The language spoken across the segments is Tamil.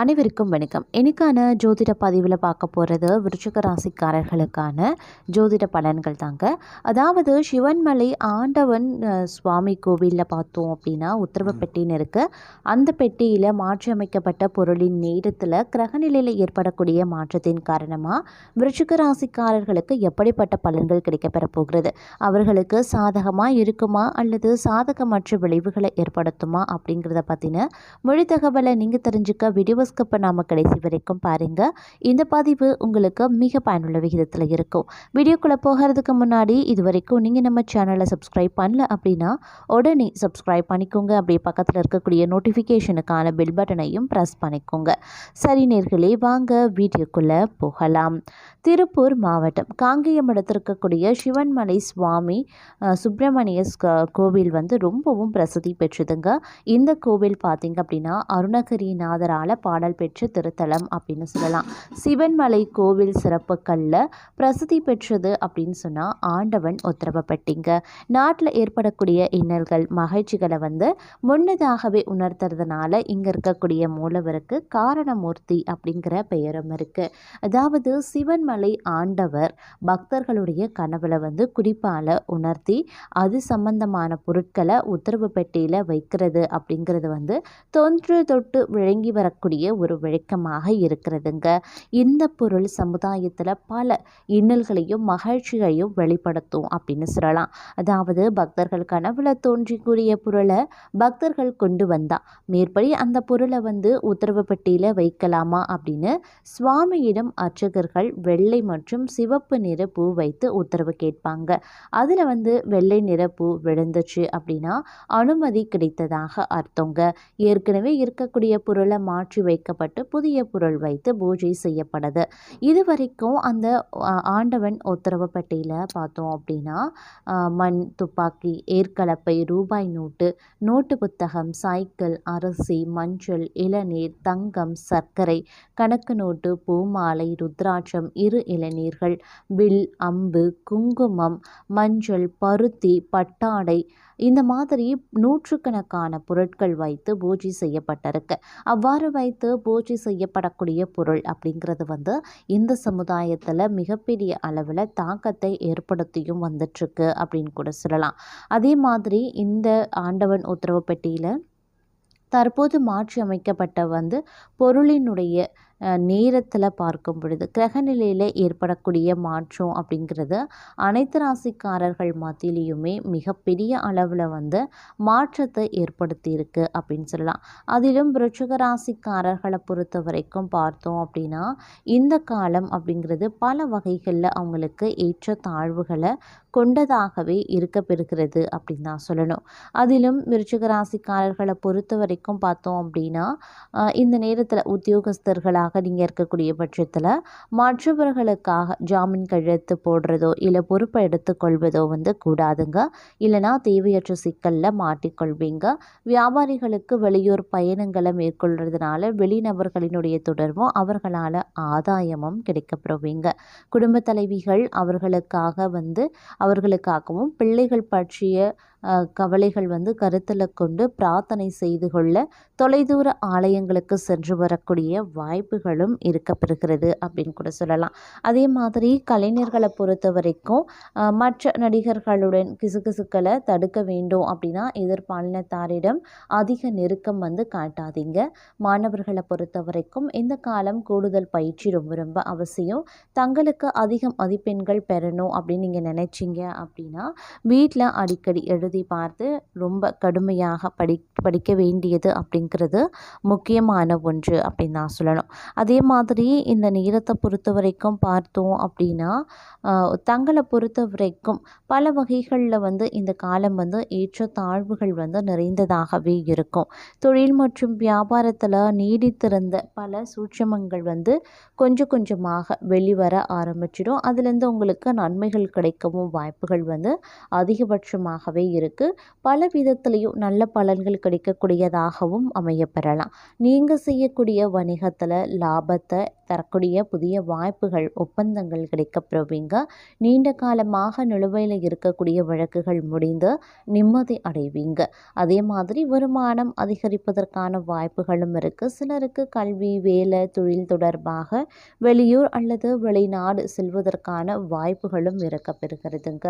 அனைவருக்கும் வணக்கம். இன்னைக்கான ஜோதிட பதிவில் பார்க்க போகிறது விருச்சிக ராசிக்காரர்களுக்கான ஜோதிட பலன்கள் தாங்க. அதாவது சிவன்மலை ஆண்டவன் சுவாமி கோவிலில் பார்த்தோம் அப்படின்னா உத்தரவு பெட்டின்னு இருக்கு. அந்த பெட்டியில் மாற்றி அமைக்கப்பட்ட பொருளின் நேரத்தில் கிரகநிலையில் ஏற்படக்கூடிய மாற்றத்தின் காரணமாக விருச்சிக ராசிக்காரர்களுக்கு எப்படிப்பட்ட பலன்கள் கிடைக்கப்பெற போகிறது? அவர்களுக்கு சாதகமாக இருக்குமா? அல்லது சாதகமற்ற விளைவுகளை ஏற்படுத்துமா? அப்படிங்கிறத பற்றின மொழி தகவலை நீங்கள் தெரிஞ்சுக்க வீடியோஸ்க்கு நாம் கடைசி வரைக்கும் பாருங்கள் இந்த பதிவு உங்களுக்கு மிக பயனுள்ள விகிதத்தில் இருக்கும். வீடியோக்குள்ளே போகிறதுக்கு முன்னாடி இது வரைக்கும் நீங்கள் நம்ம சேனலை சப்ஸ்கிரைப் பண்ணல அப்படின்னா உடனே சப்ஸ்கிரைப் பண்ணிக்கோங்க. அப்படியே பக்கத்தில் இருக்கக்கூடிய நோட்டிஃபிகேஷனுக்கான பெல் பட்டனையும் ப்ரெஸ் பண்ணிக்கோங்க. சரி நேர்களே வாங்க வீடியோக்குள்ளே போகலாம். திருப்பூர் மாவட்டம் காங்கேயம் இருக்கக்கூடிய சிவன்மலை சுவாமி சுப்பிரமணிய கோவில் வந்து ரொம்பவும் பிரசித்தி பெற்றதுங்க. இந்த கோவில் பார்த்தீங்க அப்படின்னா அருணகிரிநாதரால் பாடல் பெற்ற திருத்தலம் அப்படின்னு சொல்லலாம். சிவன்மலை கோவில் சிறப்புகளில் பிரசித்தி பெற்றது அப்படின்னு சொன்னால் ஆண்டவன் உத்தரவுப்பட்டீங்க. நாட்டில் ஏற்படக்கூடிய இன்னல்கள் மகிழ்ச்சிகளை வந்து முன்னதாகவே உணர்த்துறதுனால இங்கே இருக்கக்கூடிய மூலவருக்கு காரணமூர்த்தி அப்படிங்கிற பெயரும் இருக்குது அதாவது சிவன்மலை ஆண்டவர் பக்தர்களுடைய கனவுல வந்து குறிப்பால் உணர்த்தி அது சம்பந்தமான பொருட்களை உத்தரவு பெட்டியில் வைக்கிறது அப்படிங்கிறது வந்து தொன்று தொட்டு விளங்கி வரக்கூடிய ஒரு வழக்கமாக இருக்கிறதுங்க. இந்த பொருள் சமுதாயத்தில் பல இன்னல்களையும் மகிழ்ச்சியையும் வெளிப்படுத்தும் அப்படின்னு சொல்லலாம். அதாவது பக்தர்கள் கனவுல தோன்றிக்கூடிய பொருளை பக்தர்கள் கொண்டு வந்தா மேற்படி அந்த பொருளை வந்து உத்தரவு பெட்டியில் வைக்கலாமா அப்படின்னு சுவாமியிடம் அர்ச்சகர்கள் வெள்ளை மற்றும் சிவப்பு நிற பூ வைத்து உத்தரவு கேட்பாங்க. அதில் வந்து வெள்ளை நிற பூ விழுந்துச்சு அப்படின்னா அனுமதி கிடைத்ததாக அர்த்தங்க. ஏற்கனவே இருக்கக்கூடிய பொருளை மாற்றி வைக்கப்பட்டு புதிய பொருள் வைத்து பூஜை செய்யப்படுது இது வரைக்கும் அந்த ஆண்டவன் உத்தரவு பெட்டியில் பார்த்தோம் அப்படின்னா மண் துப்பாக்கி ஏற்கலப்பை ரூபாய் நோட்டு நோட்டு புத்தகம் சைக்கிள் அரிசி மஞ்சள் இளநீர் தங்கம் சர்க்கரை கணக்கு நோட்டு பூமாலை ருத்ராட்சம் இரு இளநீர்கள் வில் அம்பு குங்குமம் மஞ்சள் பருத்தி பட்டாடை இந்த மாதிரி நூற்றுக்கணக்கான பொருட்கள் வைத்து பூஜை செய்யப்பட்டிருக்கு. அவ்வாறு வைத்து பூஜை செய்யப்படக்கூடிய பொருள் அப்படிங்கிறது வந்து இந்த சமுதாயத்தில் மிகப்பெரிய அளவில் தாக்கத்தை ஏற்படுத்தியும் வந்துட்டுருக்கு அப்படின்னு கூட சொல்லலாம். அதே மாதிரி இந்த ஆண்டவன் உத்தரவு பெட்டியில் தற்போது மாற்றி அமைக்கப்பட்ட வந்து பொருளினுடைய நேரத்தில் பார்க்கும் பொழுது கிரகநிலையில் ஏற்படக்கூடிய மாற்றம் அப்படிங்கிறது அனைத்து ராசிக்காரர்கள் மத்தியிலையுமே மிகப்பெரிய அளவில் வந்து மாற்றத்தை ஏற்படுத்தியிருக்கு அப்படின்னு சொல்லலாம். அதிலும் விருச்சிக ராசிக்காரர்களை பொறுத்த வரைக்கும் பார்த்தோம் அப்படின்னா இந்த காலம் அப்படிங்கிறது பல வகைகளில் அவங்களுக்கு ஏற்ற தாழ்வுகளை கொண்டதாகவே இருக்க பெறுகிறது அப்படின்னு தான் சொல்லணும். அதிலும் விருச்சிக ராசிக்காரர்களை பொறுத்த வரைக்கும் பார்த்தோம் அப்படின்னா இந்த நேரத்தில் உத்தியோகஸ்தர்களாக நீங்கள் இருக்கக்கூடிய பட்சத்தில் மற்றவர்களுக்காக ஜாமீன் கழுத்து போடுறதோ இல்லை பொறுப்பை எடுத்துக்கொள்வதோ வந்து கூடாதுங்க. இல்லைனா தேவையற்ற சிக்கலில் மாட்டிக்கொள்வீங்க. வியாபாரிகளுக்கு வெளியூர் பயணங்களை மேற்கொள்றதுனால வெளிநபர்களினுடைய தொடர்பும் அவர்களால் ஆதாயமும் கிடைக்கப்பெறுவீங்க. குடும்ப தலைவிகள் அவர்களுக்காக வந்து அவர்களுக்காகவும் பிள்ளைகள் பற்றிய கவலைகள் வந்து கருத்தில் கொண்டு பிரார்த்தனை செய்து கொள்ள தொலைதூர ஆலயங்களுக்கு சென்று வரக்கூடிய வாய்ப்புகளும் இருக்கப்பெறுகிறது அப்படின்னு கூட சொல்லலாம். அதே மாதிரி கலைஞர்களை பொறுத்த வரைக்கும் மற்ற நடிகர்களுடன் கிசுகிசுக்களை தடுக்க வேண்டும் அப்படின்னா எதிர்பாலினத்தாரிடம் அதிக நெருக்கம் வந்து காட்டாதீங்க. மாணவர்களை பொறுத்த வரைக்கும் இந்த காலம் கூடுதல் பயிற்சி ரொம்ப ரொம்ப அவசியம். தங்களுக்கு அதிக மதிப்பெண்கள் பெறணும் அப்படின்னு நீங்கள் நினைச்சிங்க அப்படின்னா வீட்டில் அடிக்கடி எழுதி பார்த்து ரொம்ப கடுமையாக படி படிக்க வேண்டியது அப்படிங்கிறது முக்கியமான ஒன்று அப்படின்னு நான் சொல்லணும். அதே மாதிரி இந்த நேரத்தை பொறுத்த வரைக்கும் பார்த்தோம் அப்படின்னா தங்களை பொறுத்த வரைக்கும் பல வகைகளில் வந்து இந்த காலம் வந்து ஏற்ற தாழ்வுகள் வந்து நிறைந்ததாகவே இருக்கும். தொழில் மற்றும் வியாபாரத்தில் நீடித்திருந்த பல சூட்சமங்கள் வந்து கொஞ்சம் கொஞ்சமாக வெளிவர ஆரம்பிச்சிடும். அதுலேருந்து உங்களுக்கு நன்மைகள் கிடைக்கவும் வாய்ப்புகள் வந்து அதிகபட்சமாகவே இருக்குது பல விதத்துலேயும் நல்ல பலன்கள் கிடைக்கக்கூடியதாகவும் அமையப்பெறலாம் நீங்கள் செய்யக்கூடிய வணிகத்தில் லாபத்தை தரக்கூடிய புதிய வாய்ப்புகள் ஒப்பந்தங்கள் கிடைக்கப்பெறுவீங்க. நீண்ட காலமாக நிலுவையில் இருக்கக்கூடிய வழக்குகள் முடிந்து நிம்மதி அடைவீங்க. அதே மாதிரி வருமானம் அதிகரிப்பதற்கான வாய்ப்புகளும் இருக்குது சிலருக்கு கல்வி வேலை தொழில் தொடர்பாக வெளியூர் அல்லது வெளிநாடு செல்வதற்கான வாய்ப்புகளும் இருக்கப்பெறுகிறதுங்க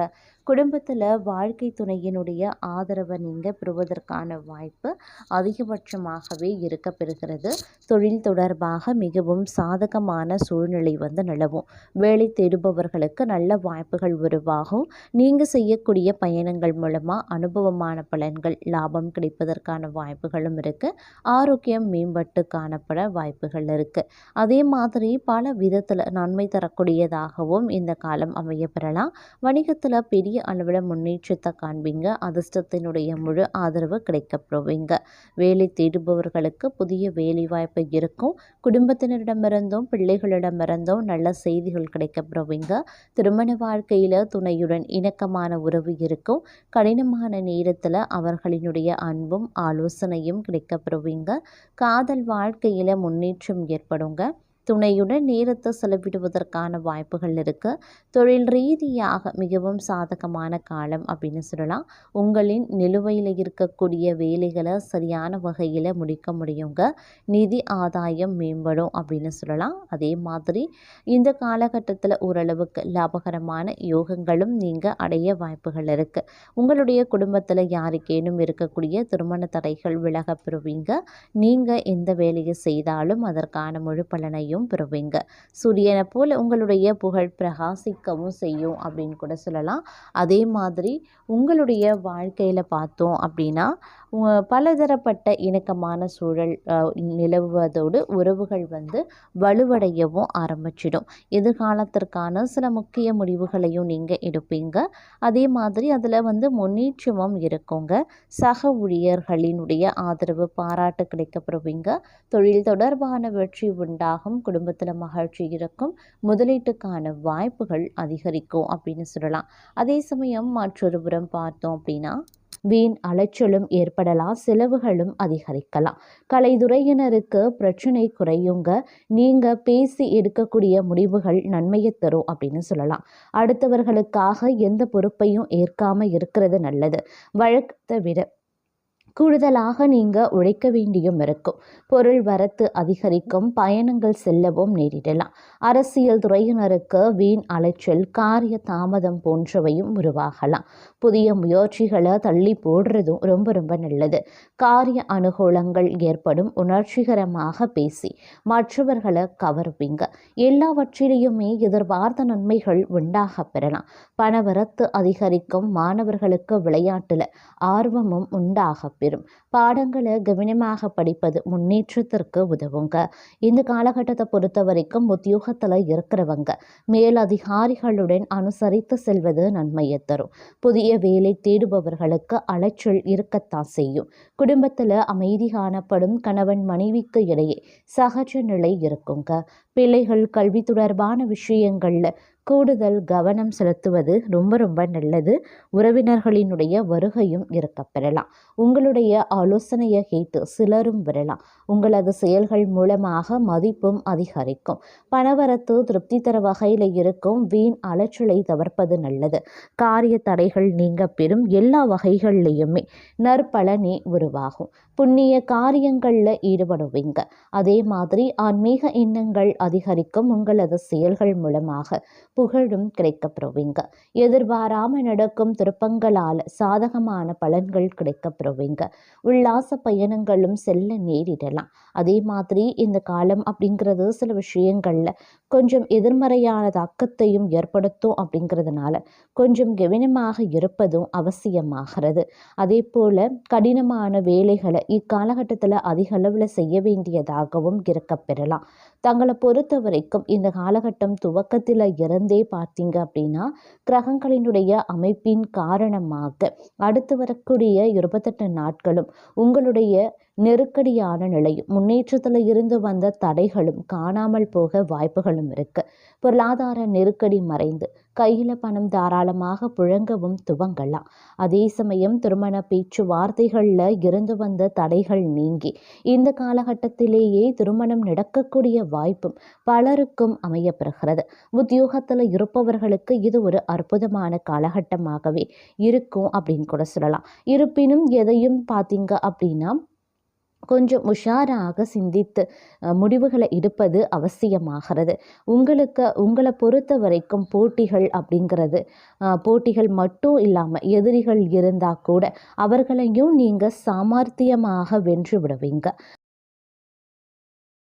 குடும்பத்தில் வாழ்க்கை துணையினுடைய ஆதரவை நீங்கள் பெறுவதற்கான வாய்ப்பு அதிகபட்சமாகவே இருக்கப்பெறுகிறது தொழில் தொடர்பாக மிகவும் சாதகமான சூழ்நிலை வந்து நிலவும். வேலை தேடுபவர்களுக்கு நல்ல வாய்ப்புகள் உருவாகும். நீங்கள் செய்யக்கூடிய பயணங்கள் மூலமாக அனுபவமான பலன்கள் லாபம் கிடைப்பதற்கான வாய்ப்புகளும் இருக்குது ஆரோக்கியம் மேம்பட்டு காணப்பட வாய்ப்புகள் இருக்குது அதே மாதிரி பல விதத்தில் நன்மை தரக்கூடியதாகவும் இந்த காலம் அமைய பெறலாம் வணிகத்தில் பெரிய அளவில் முன்னேற்றத்தை காண்பீங்க. அதிர்ஷ்டத்தினுடைய முழு ஆதரவு கிடைக்கப்பெறுவீங்க. வேலை தேடுபவர்களுக்கு புதிய வேலை வாய்ப்பு இருக்கும். குடும்பத்தினரிடமிருந்தும் பிள்ளைகளிடமிருந்தும் நல்ல செய்திகள் கிடைக்கப்படுவீங்க திருமண வாழ்க்கையில் துணையுடன் இணக்கமான உறவு இருக்கும். கடினமான நேரத்தில் அவர்களினுடைய அன்பும் ஆலோசனையும் கிடைக்கப்படுவீங்க காதல் வாழ்க்கையில் முன்னேற்றம் ஏற்படுங்க. துணையுடன் நேரத்தை செலவிடுவதற்கான வாய்ப்புகள் இருக்குது தொழில் ரீதியாக மிகவும் சாதகமான காலம் அப்படின்னு சொல்லலாம். உங்களின் நிலுவையில் இருக்கக்கூடிய வேலைகளை சரியான வகையில் முடிக்க முடியுங்க. நிதி ஆதாயம் மேம்படும் அப்படின்னு சொல்லலாம். அதே மாதிரி இந்த காலகட்டத்தில் ஓரளவுக்கு லாபகரமான யோகங்களும் நீங்கள் அடைய வாய்ப்புகள் இருக்குது உங்களுடைய குடும்பத்தில் யாருக்கேனும் இருக்கக்கூடிய திருமண தடைகள் விலக பெறுவீங்க. நீங்கள் எந்த வேலையை செய்தாலும் அதற்கான முழு பலனையும் வெற்றியும் பெறுவீங்க. சூரியனை போல் உங்களுடைய புகழ் பிரகாசிக்கவும் செய்யும் அப்படின்னு கூட சொல்லலாம். அதே மாதிரி உங்களுடைய வாழ்க்கையில் பார்த்தோம் அப்படின்னா பலதரப்பட்ட இணக்கமான சூழல் நிலவுவதோடு உறவுகள் வந்து வலுவடையவும் ஆரம்பிச்சிடும். எதிர்காலத்திற்கான சில முக்கிய முடிவுகளையும் நீங்கள் எடுப்பீங்க. அதே மாதிரி அதில் வந்து முன்னேற்றமும் இருக்குங்க. சக ஊழியர்களினுடைய ஆதரவு பாராட்டு கிடைக்கப்படுவீங்க தொழில் தொடர்பான வெற்றி உண்டாகும் குடும்பத்தில் மகிழ்ச்சி இருக்கும் முதலீட்டுக்கான வாய்ப்புகள் அதிகரிக்கும் அப்படின்னு சொல்லலாம். அதே சமயம் மற்றொரு புறம் பார்த்தோம் அப்படின்னா வீண் அலைச்சலும் ஏற்படலாம் செலவுகளும் அதிகரிக்கலாம். கலைத்துறையினருக்கு பிரச்சனை குறையுங்க நீங்கள் பேசி எடுக்கக்கூடிய முடிவுகள் நன்மையை தரும் அப்படின்னு சொல்லலாம். அடுத்தவர்களுக்காக எந்த பொறுப்பையும் ஏற்காமல் இருக்கிறது நல்லது. வழக்கத்தை விட கூடுதலாக நீங்கள் உழைக்க வேண்டியும் இருக்கும். பொருள் வரத்து அதிகரிக்கும் பயணங்கள் செல்லவும் நேரிடலாம். அரசியல் துறையினருக்கு வீண் அலைச்சல் காரிய தாமதம் போன்றவையும் உருவாகலாம். புதிய முயற்சிகளை தள்ளி போடுறதும் ரொம்ப ரொம்ப நல்லது. காரிய அனுகூலங்கள் ஏற்படும் உணர்ச்சிகரமாக பேசி மற்றவர்களை கவருவீங்க. எல்லாவற்றிலையுமே எதிர்பார்த்த நன்மைகள் உண்டாக பெறலாம். பணவரத்து அதிகரிக்கும் மாணவர்களுக்கு விளையாட்டில் ஆர்வமும் உண்டாக பெறும் பாடங்களை கவனமாக படிப்பது முன்னேற்றத்திற்கு உதவுங்க. இந்த காலகட்டத்தை பொறுத்த வரைக்கும் உத்தியோகத்தில் இருக்கிறவங்க மேலதிகாரிகளுடன் அனுசரித்து செல்வது நன்மையை தரும். புதிய வேலை தேடுபவர்களுக்கு அலைச்சல் இருக்கத்தான் செய்யும். குடும்பத்தில் அமைதி காணப்படும் கணவன் மனைவிக்கு இடையே சகஜ நிலை இருக்குங்க. பிள்ளைகள் கல்வி தொடர்பான விஷயங்களில் கூடுதல் கவனம் செலுத்துவது ரொம்ப ரொம்ப நல்லது. உறவினர்களினுடைய வருகையும் இருக்க பெறலாம். உங்களுடைய ஆலோசனையை கேட்டு சிலரும் வரலாம். உங்களது செயல்கள் மூலமாக மதிப்பும் அதிகரிக்கும். பணவரத்து திருப்தி தர வகையில் இருக்கும் வீண் அலைச்சலை தவிர்ப்பது நல்லது. காரிய தடைகள் நீங்க பெறும் எல்லா வகைகள்லையுமே நற்பலனே உருவாகும். புண்ணிய காரியங்களில் ஈடுபடுவீங்க. அதே மாதிரி ஆன்மீக எண்ணங்கள் அதிகரிக்கும் உங்களது செயல்கள் மூலமாக. புகழும் கிடைக்கப்பெறுவீங்க எதிர்பாராமல் நடக்கும் திருப்பங்களால் சாதகமான பலன்கள் கிடைக்கப்பெறுவீங்க உல்லாச பயணங்களும் செல்ல நேரிடலாம். அதே மாதிரி இந்த காலம் அப்படிங்கிறது சில விஷயங்களில் கொஞ்சம் எதிர்மறையான தாக்கத்தையும் ஏற்படுத்தும் அப்படிங்கிறதுனால கொஞ்சம் கவனமாக இருப்பதும் அவசியமாகிறது. அதே போல் கடினமான வேலைகளை இக்காலகட்டத்தில் அதிக அளவில் செய்ய வேண்டியதாகவும் இருக்கப்பெறலாம். தங்களை பொறுத்த வரைக்கும் இந்த காலகட்டம் துவக்கத்தில் இருந்தே பார்த்தீங்க அப்படின்னா கிரகங்களினுடைய அமைப்பின் காரணமாக அடுத்து வரக்கூடிய இருபத்தெட்டு நாட்களும் உங்களுடைய நெருக்கடியான நிலையும் முன்னேற்றத்தில் இருந்து வந்த தடைகளும் காணாமல் போக வாய்ப்புகளும் இருக்கு. பொருளாதார நெருக்கடி மறைந்து கையில் பணம் தாராளமாக புழங்கவும் துவங்கலாம். அதே சமயம் திருமண பேச்சுவார்த்தைகளில் இருந்து வந்த தடைகள் நீங்கி இந்த காலகட்டத்திலேயே திருமணம் நடக்கக்கூடிய வாய்ப்பும் பலருக்கும் அமையப்பெறுகிறது. உத்தியோகத்தில் இருப்பவர்களுக்கு இது ஒரு அற்புதமான காலகட்டமாகவே இருக்கும் அப்படின்னு கூட சொல்லலாம். இருப்பினும் எதையும் பார்த்தீங்க அப்படின்னா கொஞ்சம் உஷாராக சிந்தித்து முடிவுகளை எடுப்பது அவசியமாகிறது. உங்களுக்கு உங்களை பொறுத்த வரைக்கும் போட்டிகள் அப்படிங்கிறது அஹ், போட்டிகள் மட்டும் இல்லாமல் எதிரிகள் இருந்தால் கூட அவர்களையும் நீங்கள் சாமர்த்தியமாக வென்று விடுவீங்க.